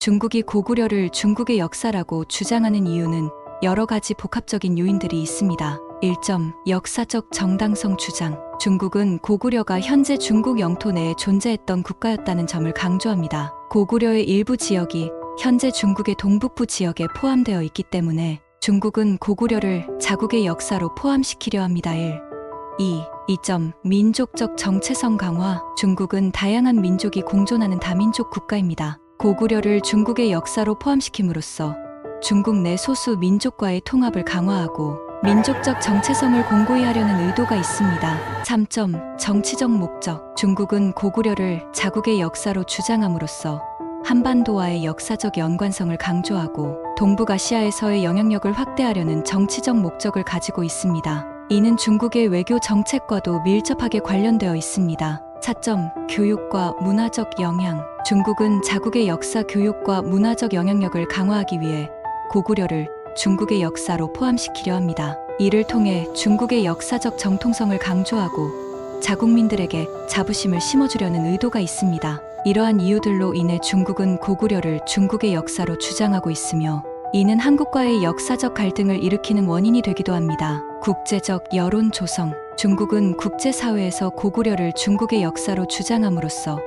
중국이 고구려를 중국의 역사라고 주장하는 이유는 여러 가지 복합적인 요인들이 있습니다. 1점 역사적 정당성 주장. 중국은 고구려가 현재 중국 영토 내에 존재했던 국가였다는 점을 강조합니다. 고구려의 일부 지역이 현재 중국의 동북부 지역에 포함되어 있기 때문에 중국은 고구려를 자국의 역사로 포함시키려 합니다. 1. 2. 2점 민족적 정체성 강화. 중국은 다양한 민족이 공존하는 다민족 국가입니다. 고구려를 중국의 역사로 포함시킴으로써 중국 내 소수 민족과의 통합을 강화하고 민족적 정체성을 공고히 하려는 의도가 있습니다. 3점 정치적 목적. 중국은 고구려를 자국의 역사로 주장함으로써 한반도와의 역사적 연관성을 강조하고 동북아시아에서의 영향력을 확대하려는 정치적 목적을 가지고 있습니다. 이는 중국의 외교 정책과도 밀접하게 관련되어 있습니다. 4점 교육과 문화적 영향. 중국은 자국의 역사 교육과 문화적 영향력을 강화하기 위해 고구려를 중국의 역사로 포함시키려 합니다. 이를 통해 중국의 역사적 정통성을 강조하고 자국민들에게 자부심을 심어주려는 의도가 있습니다. 이러한 이유들로 인해 중국은 고구려를 중국의 역사로 주장하고 있으며 이는 한국과의 역사적 갈등을 일으키는 원인이 되기도 합니다. 국제적 여론 조성. 중국은 국제사회에서 고구려를 중국의 역사로 주장함으로써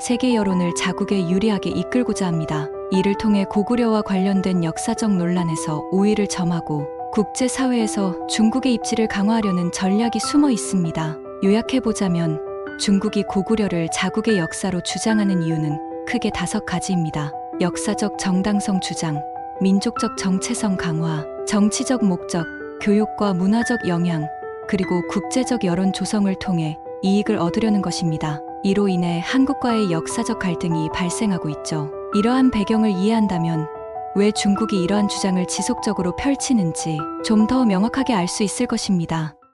세계 여론을 자국에 유리하게 이끌고자 합니다. 이를 통해 고구려와 관련된 역사적 논란에서 우위를 점하고 국제사회에서 중국의 입지를 강화하려는 전략이 숨어 있습니다. 요약해보자면 중국이 고구려를 자국의 역사로 주장하는 이유는 크게 다섯 가지입니다. 역사적 정당성 주장, 민족적 정체성 강화, 정치적 목적, 교육과 문화적 영향, 그리고 국제적 여론 조성을 통해 이익을 얻으려는 것입니다. 이로 인해 한국과의 역사적 갈등이 발생하고 있죠. 이러한 배경을 이해한다면 왜 중국이 이러한 주장을 지속적으로 펼치는지 좀 더 명확하게 알 수 있을 것입니다.